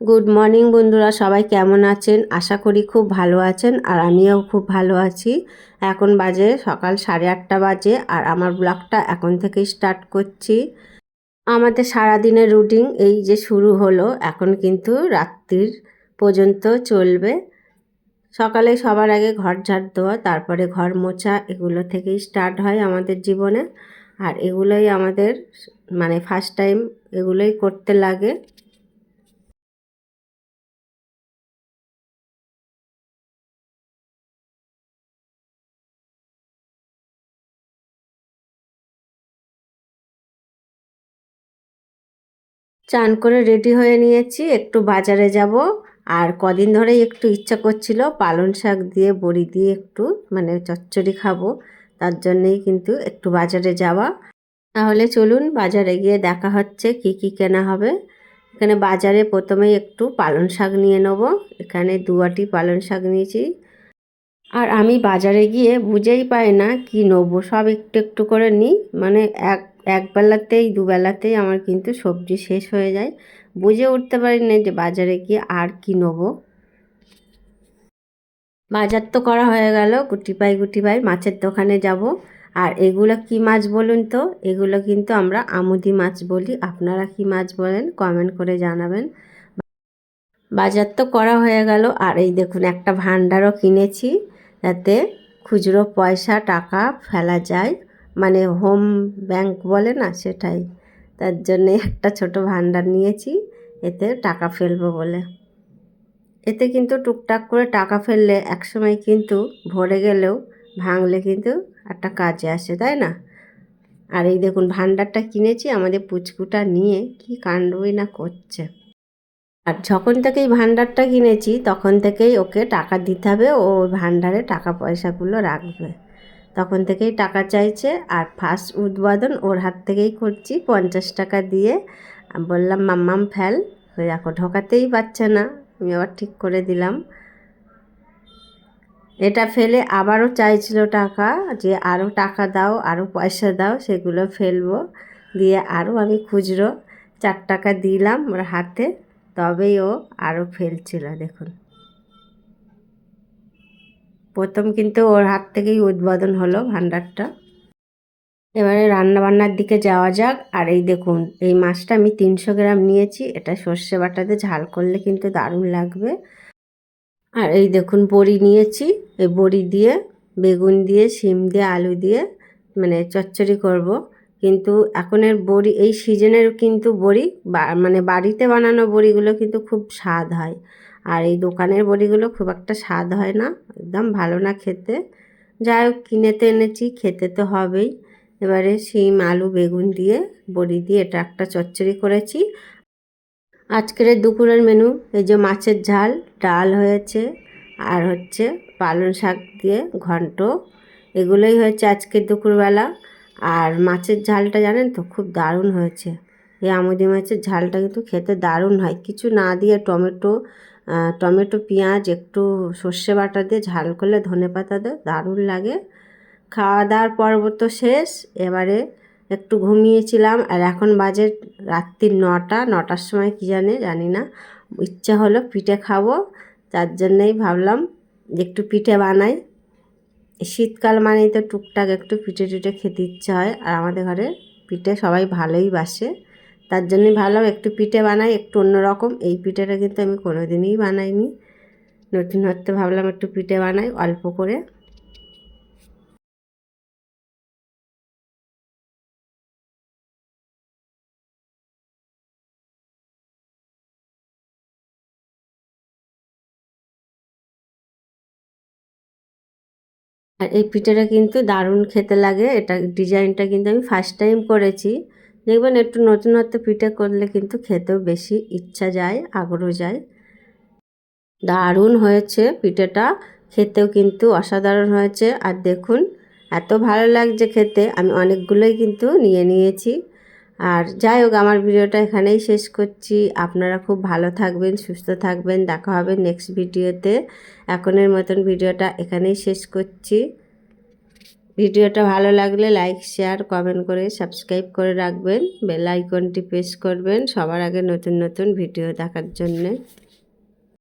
Good morning বন্ধুরা, সবাই কেমন আছেন? আশা করি খুব ভালো আছেন আর আমিও খুব ভালো আছি। এখন বাজে সকাল সাড়ে আটটা বাজে আর আমার ব্লগটা এখন থেকেই স্টার্ট করছি। আমাদের সারাদিনের রুটিন এই যে শুরু হলো, এখন কিন্তু রাত্রির পর্যন্ত চলবে। সকালে সবার আগে ঘর ঝাড় দেওয়া, তারপরে ঘর মোছা, এগুলো থেকেই স্টার্ট হয় আমাদের জীবনে। আর এগুলোই আমাদের মানে ফার্স্ট টাইম এগুলোই করতে লাগে। চান করে রেডি হয়ে নিয়েছি, একটু বাজারে যাব। আর কদিন ধরেই একটু ইচ্ছা করছিল পালন শাক দিয়ে, বড়ি দিয়ে একটু মানে চচ্চড়ি খাব। তার জন্যেই কিন্তু একটু বাজারে যাওয়া। তাহলে চলুন বাজারে গিয়ে দেখা হচ্ছে কি কি কেনা হবে। এখানে বাজারে প্রথমেই একটু পালন শাক নিয়ে নেব। এখানে দুয়াটি পালন শাক নিয়েছি। আর আমি বাজারে গিয়ে বুঝেই পাই না কি নেব, সব একটু একটু করে নিই। মানে এক একবেলাতেই দুবেলাতেই আমার কিন্তু সবজি শেষ হয়ে যায়। বুঝে উঠতে পারি না যে বাজারে গিয়ে আর কি নেব। বাজার তো করা হয়ে গেল, গুটি পাই গুটি পাই, মাছের দোকানে যাব। আর এগুলো কি মাছ বলুন তো? এগুলো কিন্তু আমরা আমুদি মাছ বলি। আপনারা কি মাছ বলেন কমেন্ট করে জানাবেন। বাজার তো করা হয়ে গেল। আর এই দেখুন, একটা ভান্ডারও কিনেছি। যাতে খুচরো পয়সা, টাকা ফেলা যায়। মানে হোম ব্যাংক বলে না সেটাই। তার জন্যে একটা ছোট ভান্ডার নিয়েছি, এতে টাকা ফেলব বলে। এতে কিন্তু টুকটাক করে টাকা ফেললে একসময় কিন্তু ভরে গেলেও ভাঙলে কিন্তু একটা কাজে আসে, তাই না? আর এই দেখুন, ভান্ডারটা কিনেছি, আমাদের পুচকুটা নিয়ে কি কাণ্ডই না করছে। আর যখন থেকেই ভান্ডারটা কিনেছি, তখন থেকেই ওকে টাকা দিতে হবে, ও ভান্ডারে টাকা পয়সাগুলো রাখবে। তখন থেকেই টাকা চাইছে আর ফার্স্ট উদ্বোধন ওর হাত থেকেই করছি পঞ্চাশ টাকা দিয়ে। বললাম, মাম্মাম, ফেল দেখো, ঢোকাতেই পারছে না। আমি আবার ঠিক করে দিলাম। এটা ফেলে আবারও চাইছিল টাকা যে আরও টাকা দাও, আরও পয়সা দাও, সেগুলো ফেলব। দিয়ে আরও আমি খুচরো চার টাকা দিলাম ওর হাতে। তবেই ও আরও ফেলছিল, দেখুন। প্রথম কিন্তু ওর হাত থেকেই উদ্বোধন হলো ভান্ডারটা। এবারে রান্নাবান্নার দিকে যাওয়া যাক। আর এই দেখুন, এই মাছটা আমি তিনশো গ্রাম নিয়েছি। এটা সর্ষে বাটাতে ঝাল করলে কিন্তু দারুণ লাগবে। আর এই দেখুন, বড়ি নিয়েছি। এই বড়ি দিয়ে বেগুন দিয়ে, শিম দিয়ে, আলু দিয়ে মানে চচ্চড়ি করব। কিন্তু এখনের বড়ি, এই সিজনের কিন্তু বড়ি মানে বাড়িতে বানানো বড়িগুলো কিন্তু খুব স্বাদ হয়। আর এই দোকানের বড়িগুলো খুব একটা স্বাদ হয় না, একদম ভালো না খেতে। যাই হোক কিনেতে এনেছি, খেতে তো হবেই। এবারে শিম, আলু, বেগুন দিয়ে, বড়ি দিয়ে এটা একটা চচ্চড়ি করেছি। আজকের দুপুরের মেনু, এই যে মাছের ঝাল, ডাল হয়েছে, আর হচ্ছে পালং শাক দিয়ে ঘন্ট। এগুলোই হয়েছে আজকের দুপুরবেলা। আর মাছের ঝালটা জানেন তো, খুব দারুণ হয়েছে। এই আমুদি মাছের ঝালটা কিন্তু খেতে দারুণ হয়। কিছু না দিয়ে টমেটো টমেটো, পেঁয়াজ, একটু সর্ষে বাটা দিয়ে ঝাল করলে ধনে পাতা দিয়ে, দারুণ লাগে। খাওয়া দাওয়ার পর্ব তো শেষ, এবারে একটু ঘুমিয়েছিলাম আর এখন বাজে রাত্রির নটা, নটার সময় কী জানে, জানি না। ইচ্ছা হলো পিঠে খাব, তার জন্যেই ভাবলাম একটু পিঠে বানাই। শীতকাল মানেই তো টুকটাক একটু পিঠে টুটে খেতে ইচ্ছা হয়। আর আমাদের ঘরে পিঠে সবাই ভালোই বাসে। তার জন্যই ভালো একটু পিঠে বানাই, একটু অন্যরকম। এই পিঠেটা কিন্তু আমি কোনো দিনই বানাইনি। নতুনত্ব ভাবলাম একটু পিঠে বানাই, অল্প করে। আর এই পিঠেটা কিন্তু দারুণ খেতে লাগে। এটা ডিজাইনটা কিন্তু আমি ফার্স্ট টাইম করেছি। দেখবেন একটু নতুনত্ব পিঠে করলে কিন্তু খেতেও বেশি ইচ্ছা যায়, আগ্রহ যায়। দারুণ হয়েছে পিঠেটা, খেতেও কিন্তু অসাধারণ হয়েছে। আর দেখুন, এত ভালো লাগছে খেতে। আমি অনেকগুলোই কিন্তু নিয়ে নিয়েছি। আর যাই হোক, আমার ভিডিওটা এখানেই শেষ করছি। আপনারা খুব ভালো থাকবেন, সুস্থ থাকবেন। দেখা হবে নেক্সট ভিডিওতে। এখনের মতন ভিডিওটা এখানেই শেষ করছি। ভিডিওটা ভালো লাগলে লাইক শেয়ার কমেন্ট করে সাবস্ক্রাইব করে রাখবেন। বেল আইকনটি প্রেস করবেন সবার আগে নতুন নতুন ভিডিও দেখার জন্যে।